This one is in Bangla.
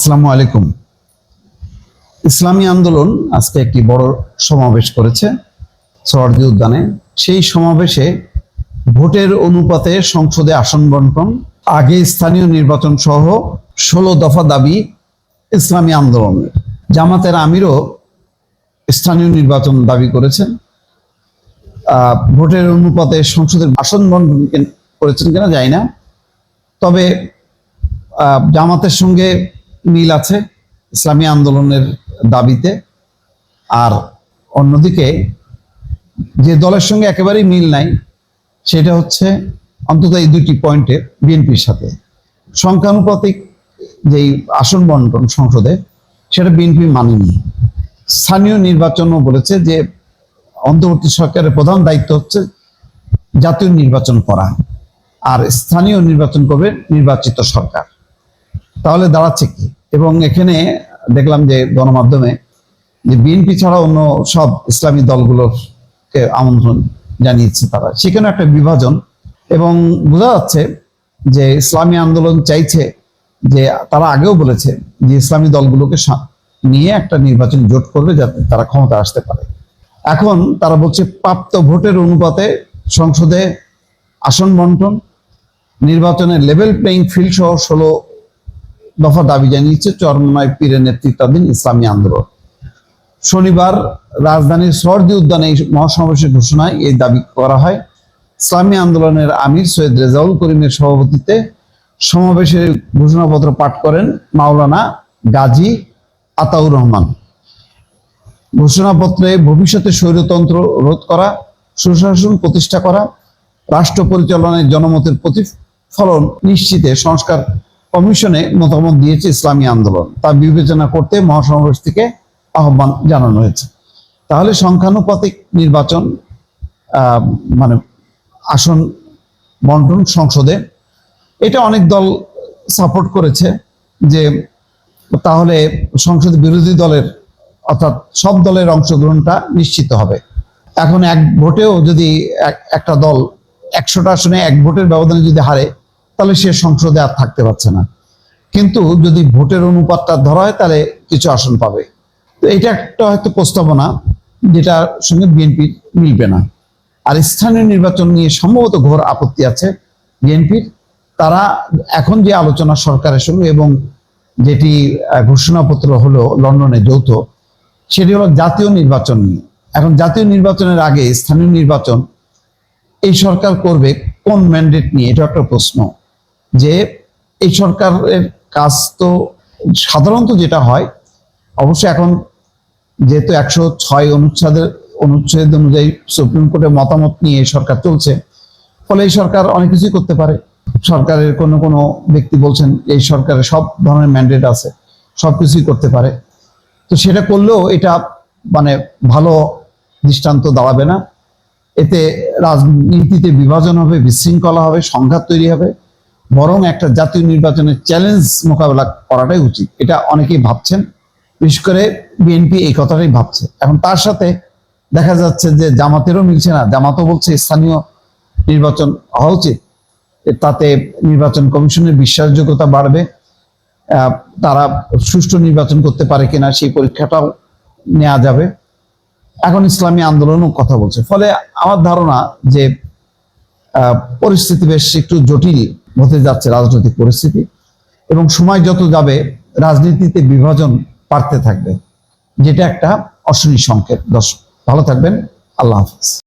আসসালামু আলাইকুম। ইসলামী আন্দোলন আজকে একটি বড় সমাবেশ করেছে সরদি উদ্যানে। সেই সমাবেশে ভোটের অনুপাতে সংসদে আসন বন্টন, আগে স্থানীয় নির্বাচন সহ ষোলো দফা দাবি ইসলামী আন্দোলনের। জামাতের আমিরও স্থানীয় নির্বাচন দাবি করেছেন। ভোটের অনুপাতে সংসদের আসন বন্টন করেছেন কিনা জানি না। তবে জামাতের সঙ্গে মিল আছে ইসলামী আন্দোলনের দাবিতে। আর অন্যদিকে যে দলের সঙ্গে একেবারেই মিল নাই, সেটা হচ্ছে অন্তত এই দুটি পয়েন্টে বিএনপির সাথে। সংখ্যানুপাতিক যেই আসন বন্টন সংসদে, সেটা বিএনপি মানেনি। স্থানীয় নির্বাচনও বলেছে যে অন্তর্বর্তী সরকারের প্রধান দায়িত্ব হচ্ছে জাতীয় নির্বাচন করা, আর স্থানীয় নির্বাচন করবে নির্বাচিত সরকার। তাহলে দাঁড়াচ্ছে কি? এবং এখানে দেখলাম যে গণমাধ্যমে যে বিএনপি ছাড়া অন্য সব ইসলামী দলগুলোকে আমন্ত্রণ জানিয়েছে তারা। সেখানে একটা বিভাজন এবং বোঝা যাচ্ছে যে ইসলামী আন্দোলন চাইছে যে তারা আগেও বলেছে যে ইসলামী দলগুলোকে নিয়ে একটা নির্বাচন জোট করবে যাতে তারা ক্ষমতা আসতে পারে। এখন তারা বলছে প্রাপ্ত ভোটের অনুপাতে সংসদে আসন বন্টন, নির্বাচনের লেভেল প্লেইং ফিল্ড সহ ষোলো দফা দাবি জানিয়েছে চরমনায় পীরের নেতৃত্বাধীন ইসলামী আন্দোলন। শনিবার রাজধানীর সরদি উদ্যানে এই মহাসমাবেশের ঘোষণায় এই দাবি করা হয়, ইসলামী আন্দোলনের আমির সৈয়দ রেজাউল করিমের সভাপতিত্বে সমাবেশের ঘোষণাপত্র পাঠ করেন মাওলানা গাজী আতাউর রহমান। ঘোষণাপত্রে ভবিষ্যতে স্বৈরতন্ত্র রোধ করা, সুশাসন প্রতিষ্ঠা করা, রাষ্ট্র পরিচালনায় জনমতের প্রতিফলন নিশ্চিতে সংস্কার কমিশনে মতামত দিয়েছে ইসলামী আন্দোলন। তা বিবেচনা করতে মহাসমাবেশ থেকে আহ্বান জানানো হয়েছে। তাহলে সংখ্যানুপাতিক নির্বাচন মানে আসন বন্টন সংসদে এটা অনেক দল সাপোর্ট করেছে যে তাহলে সংসদ বিরোধী দলের অর্থাৎ সব দলের অংশগ্রহণটা নিশ্চিত হবে। এখন এক ভোটেও যদি এক- একটা দল একশোটা আসনে এক ভোটের ব্যবধানে যদি হারে তাহলে সে সংসদে আর থাকতে পারছে না। কিন্তু যদি ভোটের অনুপাতটা ধরা হয়, তাহলে কিছু আসন পাবে। তো এটা একটা হয়তো প্রস্তাবনা যেটার সঙ্গে বিএনপির মিলবে না। আর স্থানীয় নির্বাচন নিয়ে সম্ভবত ঘোর আপত্তি আছে বিএনপির তারা এখন যে আলোচনা সরকারের সঙ্গে এবং যেটি ঘোষণাপত্র হলো লন্ডনে যৌথ, সেটি হলো জাতীয় নির্বাচন নিয়ে। এখন জাতীয় নির্বাচনের আগে স্থানীয় নির্বাচন এই সরকার করবে কোন ম্যান্ডেট নিয়ে এটা একটা প্রশ্ন। যে এই সরকারের কাজ তো সাধারণত যেটা হয় অবশ্য এখন যেহেতু একশো ছয় অনুচ্ছেদের, অনুচ্ছেদ অনুযায়ী সুপ্রিম কোর্টের মতামত নিয়ে সরকার চলছে, ফলে এই সরকার অনেক কিছুই করতে পারে। সরকারের কোনো কোনো ব্যক্তি বলছেন এই সরকারের সব ধরনের ম্যান্ডেট আছে, সব কিছুই করতে পারে। তো সেটা করলেও এটা মানে ভালো দৃষ্টান্ত দাঁড়াবে না। এতে রাজনীতিতে বিভাজন হবে, বিশৃঙ্খলা হবে, সংঘাত তৈরি হবে। বরং একটা জাতীয় নির্বাচনের চ্যালেঞ্জ মোকাবেলা করাটাই উচিত। এটা অনেকেই ভাবছেন, বিশেষ করে বিএনপি এই কথাটাই ভাবছে। এখন তার সাথে দেখা যাচ্ছে যে জামাতেরও মিলছে না। জামাতও বলছে স্থানীয় নির্বাচন হওয়া উচিত। তাতে নির্বাচন কমিশনের বিশ্বাসযোগ্যতা বাড়বে। তারা সুষ্ঠু নির্বাচন করতে পারে কিনা সেই পরীক্ষাটাও নেওয়া যাবে। এখন ইসলামী আন্দোলনও কথা বলছে। ফলে আমার ধারণা যে পরিস্থিতি বেশ একটু জটিল। হতে যাচ্ছে রাজনৈতিক পরিস্থিতি এবং সময় যত যাবে, রাজনীতিতে বিভাজন পারতে থাকবে। যেটা একটা অশনি সংকেত। দর্শক, ভালো থাকবেন। আল্লাহ হাফিজ।